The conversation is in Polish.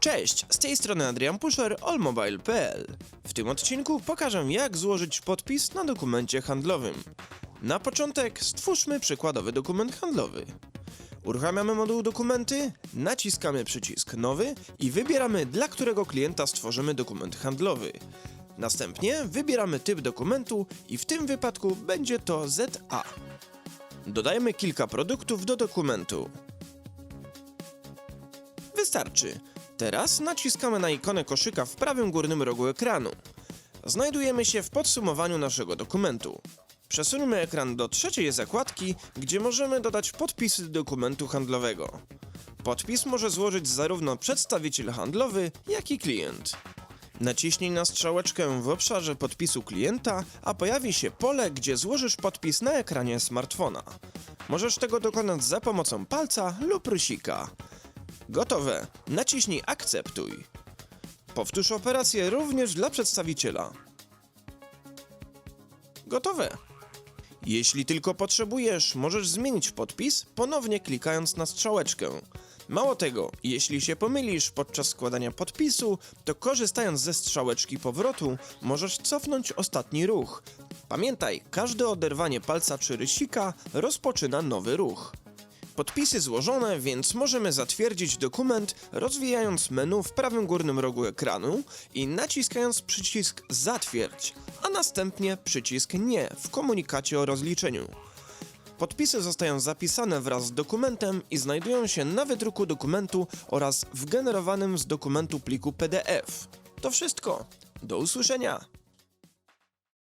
Cześć, z tej strony Adrian Pusher, allmobile.pl. W tym odcinku pokażę jak złożyć podpis na dokumencie handlowym. Na początek stwórzmy przykładowy dokument handlowy. Uruchamiamy moduł dokumenty, naciskamy przycisk nowy i wybieramy dla którego klienta stworzymy dokument handlowy. Następnie wybieramy typ dokumentu i w tym wypadku będzie to ZA. Dodajmy kilka produktów do dokumentu. Wystarczy. Teraz naciskamy na ikonę koszyka w prawym górnym rogu ekranu. Znajdujemy się w podsumowaniu naszego dokumentu. Przesuńmy ekran do trzeciej zakładki, gdzie możemy dodać podpisy do dokumentu handlowego. Podpis może złożyć zarówno przedstawiciel handlowy, jak i klient. Naciśnij na strzałeczkę w obszarze podpisu klienta, a pojawi się pole, gdzie złożysz podpis na ekranie smartfona. Możesz tego dokonać za pomocą palca lub rysika. Gotowe. Naciśnij akceptuj. Powtórz operację również dla przedstawiciela. Gotowe. Jeśli tylko potrzebujesz, możesz zmienić podpis, ponownie klikając na strzałeczkę. Mało tego, jeśli się pomylisz podczas składania podpisu, to korzystając ze strzałeczki powrotu, możesz cofnąć ostatni ruch. Pamiętaj, każde oderwanie palca czy rysika rozpoczyna nowy ruch. Podpisy złożone, więc możemy zatwierdzić dokument, rozwijając menu w prawym górnym rogu ekranu i naciskając przycisk Zatwierdź, a następnie przycisk Nie w komunikacie o rozliczeniu. Podpisy zostają zapisane wraz z dokumentem i znajdują się na wydruku dokumentu oraz w generowanym z dokumentu pliku PDF. To wszystko. Do usłyszenia!